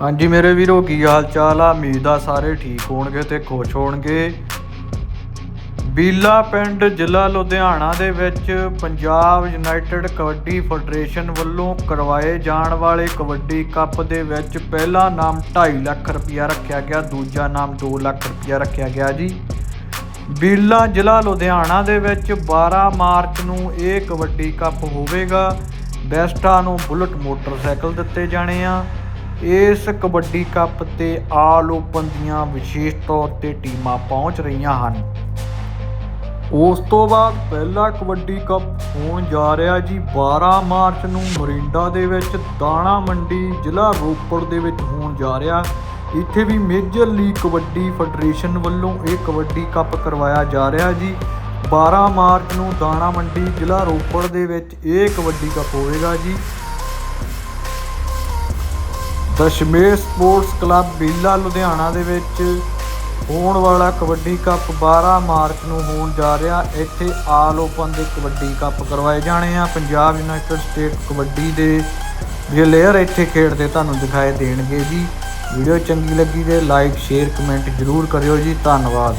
ਹਾਂਜੀ ਮੇਰੇ ਵੀਰੋ, ਕੀ ਹਾਲ ਚਾਲ ਆ? ਉਮੀਦ ਆ ਸਾਰੇ ਠੀਕ ਹੋਣਗੇ ਤੇ ਖੁਸ਼ ਹੋਣਗੇ। ਬੀਲਾ ਪਿੰਡ, ਜ਼ਿਲ੍ਹਾ ਲੁਧਿਆਣਾ ਦੇ ਵਿੱਚ ਪੰਜਾਬ ਯੂਨਾਈਟਿਡ ਕਬੱਡੀ ਫੈਡਰੇਸ਼ਨ ਵੱਲੋਂ ਕਰਵਾਏ ਜਾਣ ਵਾਲੇ ਕਬੱਡੀ ਕੱਪ ਦੇ ਵਿੱਚ ਪਹਿਲਾ ਨਾਮ 2.5 ਲੱਖ ਰੁਪਇਆ ਰੱਖਿਆ ਗਿਆ, ਦੂਜਾ ਨਾਮ 2 ਲੱਖ ਰੁਪਇਆ ਰੱਖਿਆ ਗਿਆ ਜੀ। ਬੀਲਾ ਜ਼ਿਲ੍ਹਾ ਲੁਧਿਆਣਾ ਦੇ ਵਿੱਚ 12 ਮਾਰਚ ਨੂੰ ਇਹ ਕਬੱਡੀ ਕੱਪ ਹੋਵੇਗਾ। ਬੈਸਟਾਂ ਨੂੰ ਬੁਲਟ ਮੋਟਰਸਾਈਕਲ ਦਿੱਤੇ ਜਾਣੇ ਆ। ਇਸ ਕਬੱਡੀ ਕੱਪ ਤੇ ਆਲ ਓਪਨ ਦੀਆਂ ਵਿਸ਼ੇਸ਼ ਤੌਰ ਤੇ ਟੀਮਾਂ ਪਹੁੰਚ ਰਹੀਆਂ ਹਨ। ਉਸ ਤੋਂ ਬਾਅਦ ਪਹਿਲਾ ਕਬੱਡੀ ਕੱਪ ਹੋਣ ਜਾ ਰਿਹਾ ਜੀ 12 ਮਾਰਚ ਨੂੰ ਮੋਰਿੰਡਾ ਦੇ ਵਿੱਚ, ਦਾਣਾ ਮੰਡੀ, ਜ਼ਿਲ੍ਹਾ ਰੋਪੜ ਦੇ ਵਿੱਚ ਹੋਣ ਜਾ ਰਿਹਾ। ਇੱਥੇ ਵੀ ਮੇਜਰ ਲੀਗ ਕਬੱਡੀ ਫੈਡਰੇਸ਼ਨ ਵੱਲੋਂ ਇਹ ਕਬੱਡੀ ਕੱਪ ਕਰਵਾਇਆ ਜਾ ਰਿਹਾ ਜੀ। 12 ਮਾਰਚ ਨੂੰ ਦਾਣਾ ਮੰਡੀ, ਜ਼ਿਲ੍ਹਾ ਰੋਪੜ ਦੇ ਵਿੱਚ ਇਹ ਕਬੱਡੀ ਕੱਪ ਹੋਵੇਗਾ ਜੀ। ਦਸ਼ਮੇਸ਼ ਸਪੋਰਟਸ ਕਲੱਬ ਬੀਲਾ, ਲੁਧਿਆਣਾ ਦੇ ਵਿੱਚ ਹੋਣ ਵਾਲਾ ਕਬੱਡੀ ਕੱਪ 12 ਮਾਰਚ ਨੂੰ ਹੋਣ ਜਾ ਰਿਹਾ। ਇੱਥੇ ਆਲ ਓਪਨ ਦੇ ਕਬੱਡੀ ਕੱਪ ਕਰਵਾਏ ਜਾਣੇ ਆ। ਪੰਜਾਬ ਯੂਨਾਈਟਿਡ ਸਟੇਟ ਕਬੱਡੀ ਦੇ ਪਲੇਅਰ ਇੱਥੇ ਖੇਡਦੇ ਤੁਹਾਨੂੰ ਦਿਖਾਈ ਦੇਣਗੇ ਜੀ। ਵੀਡੀਓ ਚੰਗੀ ਲੱਗੀ ਤੇ ਲਾਈਕ ਸ਼ੇਅਰ ਕਮੈਂਟ ਜ਼ਰੂਰ ਕਰਿਓ ਜੀ। ਧੰਨਵਾਦ।